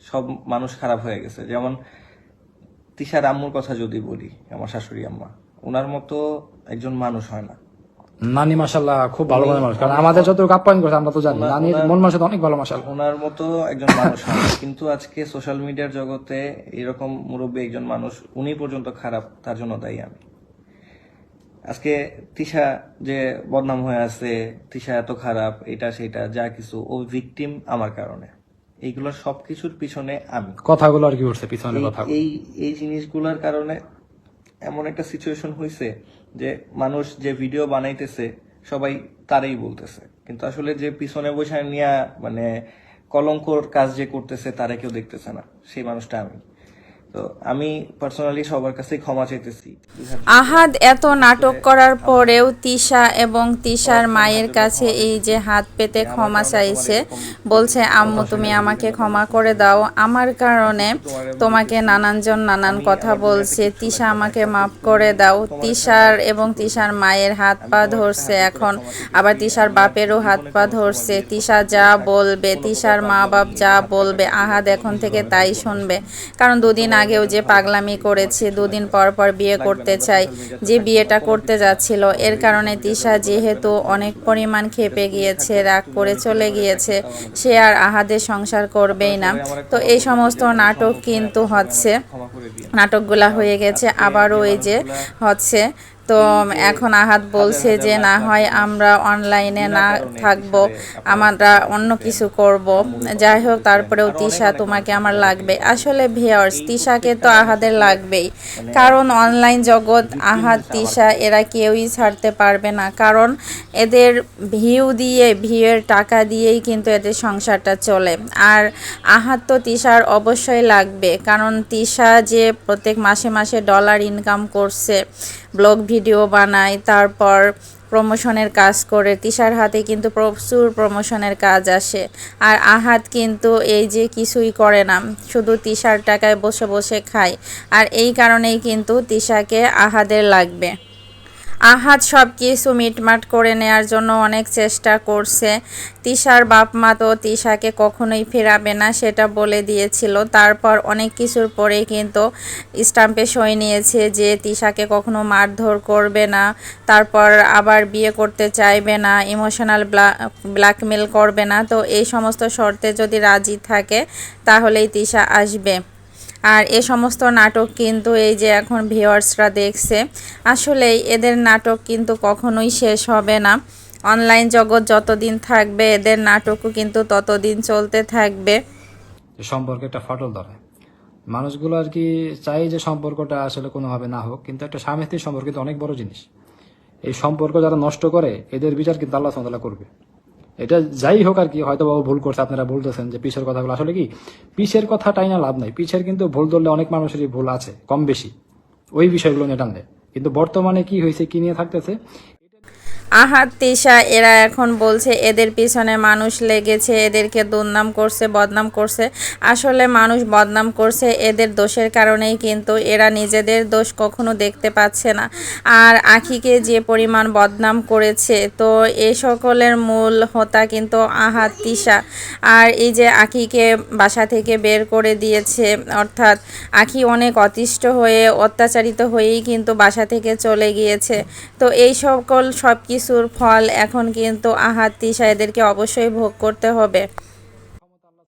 সব মানুষ খারাপ হয়ে গেছে। যেমন তিশার আম্মুর কথা যদি বলি আমার শাশুড়ি আম্মা ওনার মতো একজন মানুষ হয় না। নানি মাসাল্লাহ খুব ভালো মানুষ। কারণ আমাদের যত আপ্যায়ন করছে আমরা তো জানি। নানির মন মানুষ অনেক ভালো ওনার মতো একজন মানুষ কিন্তু আজকে সোশ্যাল মিডিয়ার জগতে এরকম মুরব্বী একজন মানুষ উনি পর্যন্ত খারাপ তার জন্য দায়ী আমি। আজকে তিশা যে বদনাম হয়ে আছে তিশা এত খারাপ এটা সেটা যা কিছু ও ভিকটিম আমার কারণে। এইগুলো সবকিছুর পিছনে আমি। কথাগুলো আর কি উঠছে পিছনে কথা এই এই জিনিসগুলোর কারণে এমন একটা সিচুয়েশন হয়েছে যে মানুষ যে ভিডিও বানাইতেছে সবাই তারই বলতেছে। কিন্তু আসলে যে পিছনে বসে নিয়ে মানে কলঙ্কর কাজ যে করতেছে তারা কেউ দেখতেছে না। সেই মানুষটা আমি। তো আমি পার্সোনালি সবার কাছে ক্ষমা চাইতেছি। আহাদ এত নাটক করার পরেও তিশা এবং তিশার মায়ের কাছে এই যে হাত পেতে ক্ষমা চাইছে বলছে আম্মু তুমি আমাকে ক্ষমা করে দাও। আমার কারণে তোমাকে নানানজন নানান কথা বলছে। তিশা আমাকে মাফ করে দাও। তিশার এবং তিশার মায়ের হাত পা ধরছে এখন। আবার তিশার বাপেরও হাত পা ধরছে। তিশা যা বলবে তিশার মা বাপ যা বলবে আহাদ এখন থেকে তাই শুনবে। কারণ দুদিন আগেও যে পাগলামি করেছে, দুদিন পর পর বিয়ে করতে চাই, যে বিয়েটা করতে যাচ্ছিল, এর কারণে তিশা যেহেতু অনেক পরিমাণ খেপে গিয়েছে, রাগ করে চলে গিয়েছে, সে আর আহাদের সংসার করবেই না। তো এই সমস্ত নাটক কিন্তু হচ্ছে, নাটকগুলা হয়ে গেছে, আবারও এই যে হচ্ছে তো এখন আহাত বলছে যে না হয় আমরা অনলাইনে না থাকব আমরা অন্য কিছু করব। যাই হোক তারপরেও তিশা তোমাকে আমার লাগবে। আসলে ভিওর্স তিশাকে তো আহাদের লাগবেই। কারণ অনলাইন জগৎ আহাত তিশা এরা কেউই ছাড়তে পারবে না। কারণ এদের ভিউ দিয়ে ভিউয়ের টাকা দিয়েই কিন্তু এদের সংসারটা চলে। আর আহাত তো তিশার অবশ্যই লাগবে। কারণ তিশা যে প্রত্যেক মাসে মাসে ডলার ইনকাম করছে ব্লগ ভিডিও বানাই, তারপর প্রমোশনের কাজ করে। তিশার হাতে কিন্তু প্রচুর প্রমোশনের কাজ আসে। আর আহাত কিন্তু এই যে কিছুই করে না, শুধু তিশার টাকায় বসে বসে খায়। আর এই কারণেই কিন্তু তিশাকে আহাদের লাগবে। আহাত সব কিছু মিটমাট করে নেয়ার জন্য অনেক চেষ্টা করছে। তিশার বাপ মা তো তিশাকে কখনোই ফেরাবে না, সেটা বলে দিয়েছিল। তারপর অনেক কিছুর পরে কিন্তু স্টাম্পে সই নিয়েছে যে তিশাকে কখনো মারধর করবে না, তারপর আবার বিয়ে করতে চাইবে না ইমোশনাল ব্ল্যাকমেল করবে না। তো এই সমস্ত শর্তে যদি রাজি থাকে, তাহলেই তিশা আসবে। আর এ সমস্ত নাটক কিন্তু এই যে এখন ভিওয়ার্সরা দেখছে আসলেই এদের নাটক কিন্তু কখনোই শেষ হবে না। অনলাইন জগৎ যতদিন থাকবে, এদের নাটকও কিন্তু ততদিন চলতে থাকবে। সম্পর্কে একটা ফটল ধরে। মানুষগুলো আর কি চাই যে সম্পর্কটা আসলে কোনোভাবে না হোক, কিন্তু একটা স্বামী স্ত্রীর সম্পর্ক কিন্তু অনেক বড় জিনিস। এই সম্পর্ক যারা নষ্ট করে, এদের বিচার কিন্তু আল্লাহ সাল্লাহ করবে। এটা যাই হোক আর কি হয়তো বাবু ভুল করছে, আপনারা বলতেছেন যে পিসের কথাগুলো। আসলে কি, পিসের কথা টাই না লাভ নাই। পিসের কিন্তু ভুল ধরলে অনেক মানুষেরই ভুল আছে, কম বেশি। ওই বিষয়গুলো নিয়ে টানলে। কিন্তু বর্তমানে কি হয়েছে, কি নিয়ে থাকতেছে আহাত তিশা, এরা এখন বলছে, এদের পিছনে মানুষ লেগেছে, এদেরকে দুর্নাম করছে, বদনাম করছে। আসলে মানুষ বদনাম করছে এদের দোষের কারণেই কিন্তু এরা নিজেদের দোষ কখনো দেখতে পাচ্ছে না। আর আখিকে যে পরিমাণ বদনাম করেছে, তো এই সকলের মূল হোতা কিন্তু আহাত তিশা। আর এই যে আখিকে বাসা থেকে বের করে দিয়েছে, অর্থাৎ আখি অনেক অতিষ্ঠ হয়ে অত্যাচারিত হয়েই কিন্তু বাসা থেকে চলে গিয়েছে। তো এই সকল সব কিছুর ফল এখন কিন্তু আহাতি সাহেদেরকে অবশ্যই ভোগ করতে হবে।